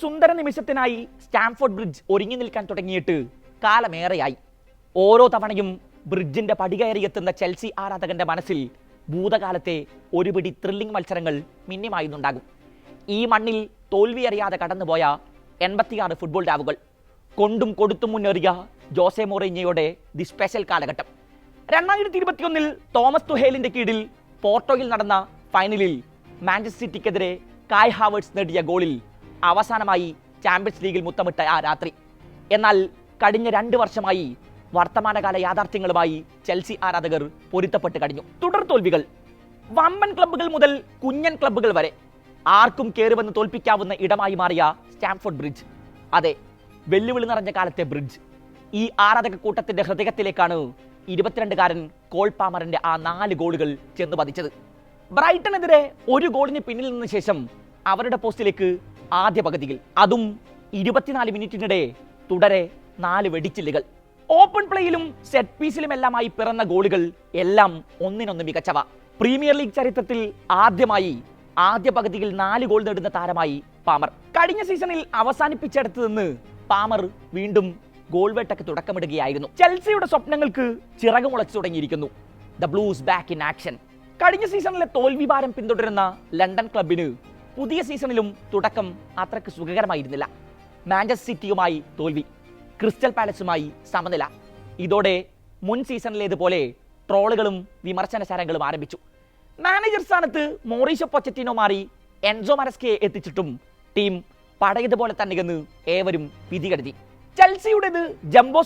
സുന്ദര നിമിഷത്തിനായി Stamford bridge ഒരുങ്ങി നിൽക്കാൻ തുടങ്ങിയിട്ട് കാലമേറെയായി. ഓരോ തവണയും ബ്രിഡ്ജിന്റെ പടികയറിയെത്തുന്ന ചെൽസി ആരാധകന്റെ മനസ്സിൽ ഭൂതകാലത്തെ ഒരുപിടി ത്രില്ലിംഗ് മത്സരങ്ങൾ മിന്നിമായുന്നുണ്ടാകും. ഈ മണ്ണിൽ തോൽവി അറിയാതെ കടന്നുപോയ എൺപത്തിയാറ് ഫുട്ബോൾ രാവുകൾ കൊണ്ടും കൊടുത്തും മുന്നേറിയ ജോസെ മൊറീഞ്ഞയുടെ ദി സ്പെഷ്യൽ കാലഘട്ടം. രണ്ടായിരത്തി ഇരുപത്തിയൊന്നിൽ തോമസ് തുഹേലിന്റെ കീഴിൽ പോർട്ടോയിൽ നടന്ന ഫൈനലിൽ മാഞ്ചസ്റ്റർ സിറ്റിക്കെതിരെ കായ് ഹാവേഴ്സ് നേടിയ ഗോളിൽ അവസാനമായി ചാമ്പ്യൻസ് ലീഗിൽ മുത്തമിട്ട ആ രാത്രി. എന്നാൽ കഴിഞ്ഞ രണ്ട് വർഷമായി വർത്തമാനകാല യാഥാർത്ഥ്യങ്ങളുമായി ചെൽസി ആരാധകർ പൊരുത്തപ്പെട്ട് കഴിഞ്ഞു. തുടർ തോൽവികൾ വമ്പൻ ക്ലബ്ബുകൾ മുതൽ കുഞ്ഞൻ ക്ലബ്ബുകൾ വരെ ആർക്കും കയറുവന്ന് തോൽപ്പിക്കാവുന്ന ഇടമായി മാറിയ സ്റ്റാംഫോർഡ് ബ്രിഡ്ജ്. അതെ വെല്ലുവിളി നിറഞ്ഞ കാലത്തെ ബ്രിഡ്ജ്. ഈ ആരാധക കൂട്ടത്തിന്റെ ഹൃദയത്തിലേക്കാണ് ഇരുപത്തിരണ്ടുകാരൻ കോൾ പാമറിന്റെ ആ നാല് ഗോളുകൾ ചെന്ന് പതിച്ചത് ബ്രൈട്ടണെതിരെ ഒരു ഗോളിന് പിന്നിൽ നിന്ന ശേഷം അവരുടെ പോസ്റ്റിലേക്ക് ആദ്യ പകുതിയിൽ. അതും ഇരുപത്തിനാല് മിനിറ്റിനിടെ തുടരെ നാല് വെടിച്ചില്ലുകൾ. ഓപ്പൺ പ്ലേയിലും സെറ്റ് പീസിലും എല്ലാമായി പിറന്ന ഗോളുകൾ എല്ലാം ഒന്നിനൊന്ന് മികച്ചവ. പ്രീമിയർ ലീഗ് ചരിത്രത്തിൽ ആദ്യമായി ആദ്യ പകുതിയിൽ നാല് ഗോൾ നേടുന്ന താരമായി പാമർ. കഴിഞ്ഞ സീസണിൽ അവസാനിപ്പിച്ചെടുത്തു നിന്ന് പാമർ വീണ്ടും ഗോൾ വേട്ടയ്ക്ക് തുടക്കമിടുകയായിരുന്നു. ചെൽസിയുടെ സ്വപ്നങ്ങൾക്ക് ചിറക് മുളച്ചു തുടങ്ങിയിരിക്കുന്നു. The blues back in action കഴിഞ്ഞ സീസണിലെ തോൽവി ഭാരം പിന്തുടരുന്ന ലണ്ടൻ ക്ലബിന് പുതിയ സീസണിലും തുടക്കം അത്രയ്ക്ക് സുഖകരമായിരുന്നില്ല. മാഞ്ചസ്റ്റർ സിറ്റിയുമായി തോൽവി ക്രിസ്റ്റൽ പാലസുമായി സമനില. ഇതോടെ മുൻ സീസണിലേതുപോലെ ട്രോളുകളും വിമർശന ശരങ്ങളും ആരംഭിച്ചു. മാനേജർ സ്ഥാനത്ത് മോറീഷോ പൊച്ചറ്റിനോ മാറി എൻസോ മരസ്കയെ എത്തിച്ചിട്ടും ടീം പഴയതുപോലെ തന്നെയെന്ന് ഏവരും വിധി കരുതി ചെൽസിയുടേത് ജംബോ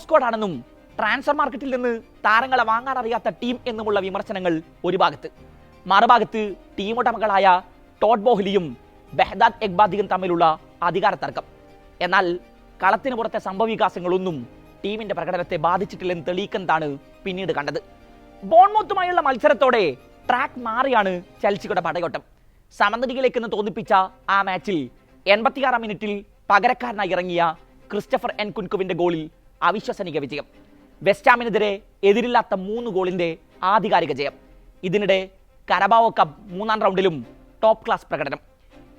ട്രാൻസ്ഫർ മാർക്കറ്റിൽ നിന്ന് താരങ്ങളെ വാങ്ങാൻ അറിയാത്ത ടീം എന്നുമുള്ള വിമർശനങ്ങൾ ഒരു ഭാഗത്ത്. മറുഭാഗത്ത് ടീമുടമകളായ ടോഡ് ബോഹ്ലിയും ബെഹദാദ് എഗ്ബാദിയും തമ്മിലുള്ള അധികാര തർക്കം. എന്നാൽ കളത്തിന് പുറത്തെ സംഭവവികാസങ്ങളൊന്നും ടീമിന്റെ പ്രകടനത്തെ ബാധിച്ചിട്ടില്ലെന്ന് തെളിയിക്കുന്നതാണ് പിന്നീട് കണ്ടത്. ബോൺമോത്തുമായുള്ള മത്സരത്തോടെ ട്രാക്ക് മാറിയാണ് ചെൽസിയുടെ പടയോട്ടം. സമനിലയിലേക്കെന്ന് തോന്നിപ്പിച്ച ആ മാച്ചിൽ എൺപത്തിയാറാം മിനിറ്റിൽ പകരക്കാരനായി ഇറങ്ങിയ ക്രിസ്റ്റഫർ എൻ കുൻകുവിന്റെ ഗോളിൽ അവിശ്വസനീയ വിജയം. വെസ്റ്റാമിനെതിരെ എതിരില്ലാത്ത മൂന്ന് ഗോളിന്റെ ആധികാരിക ജയം. ഇതിനിടെ കരബാവോ കപ്പ് മൂന്നാം റൗണ്ടിലും ടോപ്പ് ക്ലാസ് പ്രകടനം.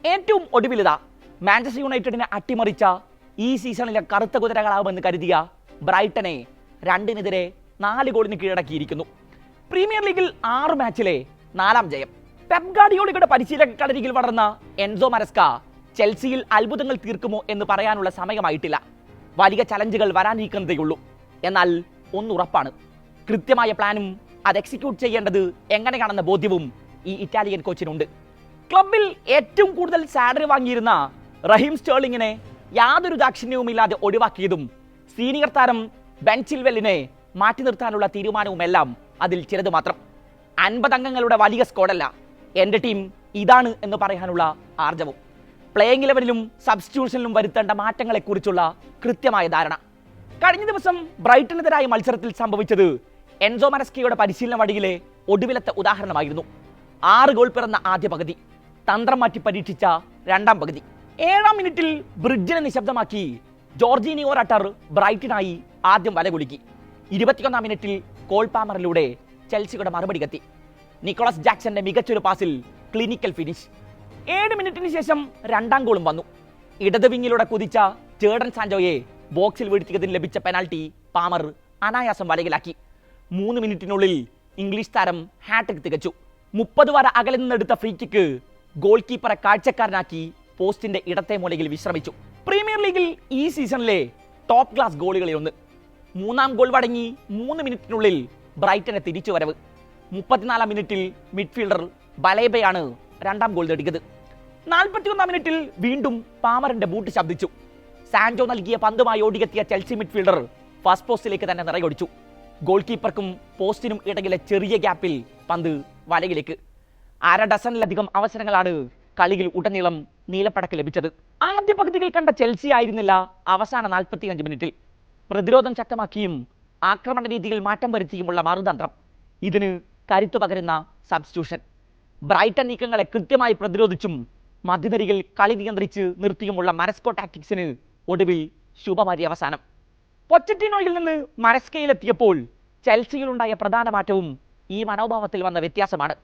ഏറ്റവും ഒടുവിലിതാ മാഞ്ചസ്റ്റർ യുണൈറ്റഡിനെ അട്ടിമറിച്ച ഈ സീസണിലെ കറുത്ത കുതിരകളാവുമെന്ന് കരുതിയ ബ്രൈറ്റനെ രണ്ടിനെതിരെ നാല് ഗോളിന് കീഴടക്കിയിരിക്കുന്നു. പ്രീമിയർ ലീഗിൽ ആറ് മാച്ചിലെ നാലാം ജയം. പെപ് പരിശീലക കളരിയിൽ വളർന്ന എൻസോ മരസ്ക ചെൽസിയിൽ അത്ഭുതങ്ങൾ തീർക്കുമോ എന്ന് പറയാനുള്ള സമയമായിട്ടില്ല. വലിയ ചലഞ്ചുകൾ വരാനിരിക്കുന്നതേയുള്ളൂ എന്നാൽ ഒന്നുറപ്പാണ്. കൃത്യമായ പ്ലാനും അത് എക്സിക്യൂട്ട് ചെയ്യേണ്ടത് എങ്ങനെയാണെന്ന ബോധ്യവും ഈ ഇറ്റാലിയൻ കോച്ചിനുണ്ട് ക്ലബിൽ ഏറ്റവും കൂടുതൽ സാലറി വാങ്ങിയിരുന്ന റഹീം സ്റ്റേളിങ്ങിനെ യാതൊരു ദാക്ഷിണ്യവുമില്ലാതെ ഒഴിവാക്കിയതും സീനിയർ താരം ബെൻ ചിൽവെല്ലിനെ മാറ്റി നിർത്താനുള്ള തീരുമാനവുമെല്ലാം അതിൽ ചിലത് മാത്രം. അൻപത് അംഗങ്ങളുടെ വലിയ സ്ക്വാഡല്ല എന്റെ ടീം ഇതാണ് എന്ന് പറയാനുള്ള ആർജവും. പ്ലേയിങ് ഇലവനിലും സബ്സ്റ്റിറ്റ്യൂഷനിലും വരുത്തേണ്ട മാറ്റങ്ങളെക്കുറിച്ചുള്ള കൃത്യമായ ധാരണ. കഴിഞ്ഞ ദിവസം ബ്രൈറ്റനെതിരായ മത്സരത്തിൽ സംഭവിച്ചത് എൻസോ മരസ്കിയുടെ പരിശീലന വഴിയിലെ ഒടുവിലത്തെ ഉദാഹരണമായിരുന്നു. ആറ് ഗോൾ പിറന്ന ആദ്യ പകുതി. തന്ത്രം മാറ്റി പരീക്ഷിച്ച രണ്ടാം പകുതി. ഏഴാം മിനിറ്റിൽ ബ്രിഡ്ജിനെ നിശബ്ദമാക്കി ജോർജീനിയോ റട്ടർ ബ്രൈറ്റിനായി ആദ്യം വല കുലുക്കി. ഇരുപത്തിയൊന്നാം മിനിറ്റിൽ കോൾ പാമറിലൂടെ ചെൽസിയുടെ മറുപടി കത്തി. നിക്കോളസ് ജാക്സന്റെ മികച്ചൊരു പാസിൽ ക്ലിനിക്കൽ ഫിനിഷ്. ഏഴ് മിനിറ്റിന് ശേഷം രണ്ടാം ഗോളും വന്നു. ഇടത് വിങ്ങിലൂടെ കുതിച്ച ചേടൻ സാൻജോയെ ബോക്സിൽ വീഴ്ത്തിയതിന് ലഭിച്ച പെനാൽറ്റി പാമർ അനായാസം വലകിലാക്കി മൂന്ന് മിനിറ്റിനുള്ളിൽ ഇംഗ്ലീഷ് താരം ഹാട്രിക് തികച്ചു. മുപ്പത് വര അകലിൽ നിന്നെടുത്ത ഫ്രീ കിക്ക് ഗോൾ കീപ്പറെ കാഴ്ചക്കാരനാക്കി പോസ്റ്റിന്റെ ഇടത്തെ മൂലയിൽ വിശ്രമിച്ചു. പ്രീമിയർ ലീഗിൽ ഈ സീസണിലെ ടോപ്പ് ക്ലാസ് ഗോളുകളിൽ ഒന്ന് മൂന്നാം ഗോൾ വടങ്ങി മൂന്ന് മിനിറ്റിനുള്ളിൽ ബ്രൈറ്റനെ തിരിച്ചുവരവ് മുപ്പത്തിനാലാം മിനിറ്റിൽ മിഡ്ഫീൽഡർ ബലേബയാണ് രണ്ടാം ഗോൾ നേടിയത്. നാൽപ്പത്തിയൊന്നാം മിനിറ്റിൽ വീണ്ടും പാമറിന്റെ ബൂട്ട് ശബ്ദിച്ചു. സാൻജോ നൽകിയ പന്തുമായി ഓടിയെത്തിയ ചെൽസി മിഡ്ഫീൽഡർ ഫസ്റ്റ് പോസ്റ്റിലേക്ക് തന്നെ നിറയൊടിച്ചു. ഗോൾ കീപ്പർക്കും പോസ്റ്റിനും ഇടയിലെ ചെറിയ ഗ്യാപ്പിൽ പന്ത് വലയിലേക്ക്. അര ഡസനിലധികം അവസരങ്ങളാണ് കളിയിൽ ഉടനീളം നീലപ്പടക്ക് ലഭിച്ചത്. ആദ്യ പകുതിയിൽ കണ്ട ചെൽസി ആയിരുന്നില്ല അവസാന നാൽപ്പത്തിയഞ്ച് മിനിറ്റിൽ. പ്രതിരോധം ശക്തമാക്കിയും ആക്രമണ രീതിയിൽ മാറ്റം വരുത്തിയുമുള്ള മറുതന്ത്രം. ഇതിന് കരുത്തു പകരുന്ന സബ്സ്റ്റിറ്റ്യൂഷൻ ബ്രൈറ്റൺ നീക്കങ്ങളെ കൃത്യമായി പ്രതിരോധിച്ചും മധ്യനിരയിൽ കളി നിയന്ത്രിച്ച് നിർത്തിയുമുള്ള മരസ്കോ ടാക്ടിക്സിന് ഒടുവിൽ ശുഭമാരി അവസാനം. പൊച്ചറ്റിനോയിൽ നിന്ന് മരസ്കയിലെത്തിയപ്പോൾ ചെൽസിയിലുണ്ടായ പ്രധാന മാറ്റവും ഈ മനോഭാവത്തിൽ വന്ന വ്യത്യാസമാണ്.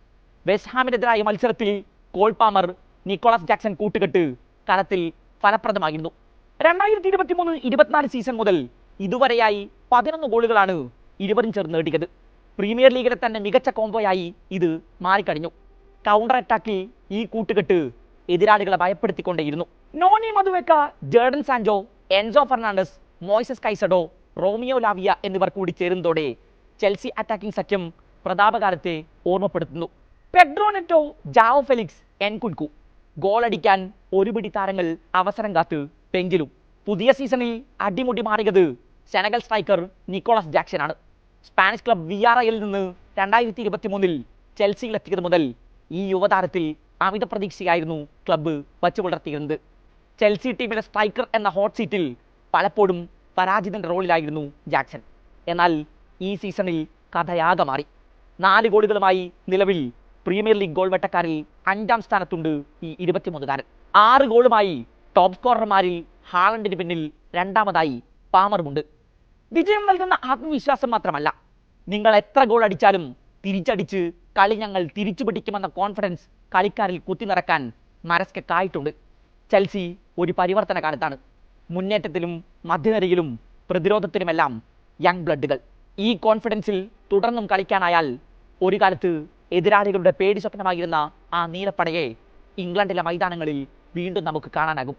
വെസ്റ്റ് ഹാമിനെതിരായ മത്സരത്തിൽ കോൾപാമർ നിക്കോളസ് ജാക്സൺ കൂട്ടുകെട്ട് കരത്തിൽ ഫലപ്രദമായിരുന്നു. രണ്ടായിരത്തി ഇരുപത്തി മൂന്ന് ഇരുപത്തിനാല് സീസൺ മുതൽ ഇതുവരെയായി പതിനൊന്ന് ഗോളുകളാണ് ഇരുവരും ചേർന്ന് നേടിയത്. പ്രീമിയർ ലീഗിലെ തന്നെ മികച്ച കോംബോയായി ഇത് മാറിക്കഴിഞ്ഞു. കൗണ്ടർ അറ്റാക്കിൽ ഈ കൂട്ടുകെട്ട് എതിരാളികളെ ഭയപ്പെടുത്തിക്കൊണ്ടേയിരുന്നു. Noni Madueke Jadon Sancho Enzo Fernandez Moises Caicedo Romeo Lavia എന്നിവർ കൂടി ചേരുന്നതോടെ ചെൽസി അറ്റാക്കിംഗ് സഖ്യം പ്രതാപകാലത്തെ ഓർമ്മപ്പെടുത്തുന്നു. Pedro Neto Joao Felix Nkunku ഗോളടിക്കാൻ ഒരുപിടി താരങ്ങൾ അവസരം കാത്ത് പെങ്കിലും പുതിയ സീസണിൽ അടിമുടി മാറിയത് സെനഗൽ സ്ട്രൈക്കർ നിക്കോളസ് ജാക്സനാണ് സ്പാനിഷ് ക്ലബ് വി ആർ ഐയിൽ നിന്ന് രണ്ടായിരത്തി ഇരുപത്തി മൂന്നിൽ ചെൽസിയിലെത്തിയത് മുതൽ ഈ യുവതാരത്തിൽ അമിത പ്രതീക്ഷയായിരുന്നു ക്ലബ്ബ് വച്ചു പുലർത്തിയിരുന്നത്. ചെൽസി ടീമിലെ സ്ട്രൈക്കർ എന്ന ഹോട്ട് സീറ്റിൽ പലപ്പോഴും പരാജിതന്റെ റോളിലായിരുന്നു ജാക്സൺ. എന്നാൽ ഈ സീസണിൽ കഥയാകെ മാറി. നാല് ഗോളുകളുമായി നിലവിൽ പ്രീമിയർ ലീഗ് ഗോൾ വെട്ടക്കാരിൽ അഞ്ചാം സ്ഥാനത്തുണ്ട് ഈ ഇരുപത്തിമൂന്നുകാരൻ. ആറ് ഗോളുമായി ടോപ്പ് സ്കോറർമാരിൽ ഹാളണ്ടിന് പിന്നിൽ രണ്ടാമതായി പാമറുമുണ്ട്. വിജയം നൽകുന്ന ആത്മവിശ്വാസം മാത്രമല്ല നിങ്ങൾ എത്ര ഗോൾ അടിച്ചാലും തിരിച്ചടിച്ച് കളി ഞങ്ങൾ തിരിച്ചു പിടിക്കുമെന്ന കോൺഫിഡൻസ് കളിക്കാരിൽ കുത്തി നിറക്കാൻ മരസ്കക്കായിട്ടുണ്ട്. ചെൽസി ഒരു പരിവർത്തന കാലത്താണ്. മുന്നേറ്റത്തിലും മധ്യനിരയിലും പ്രതിരോധത്തിലുമെല്ലാം യങ് ബ്ലഡുകൾ ഈ കോൺഫിഡൻസിൽ തുടർന്നും കളിക്കാനായാൽ ഒരു കാലത്ത് എതിരാളികളുടെ പേടി സ്വപ്നമായിരുന്ന ആ നീലപ്പടയെ ഇംഗ്ലണ്ടിലെ മൈതാനങ്ങളിൽ വീണ്ടും നമുക്ക് കാണാനാകും.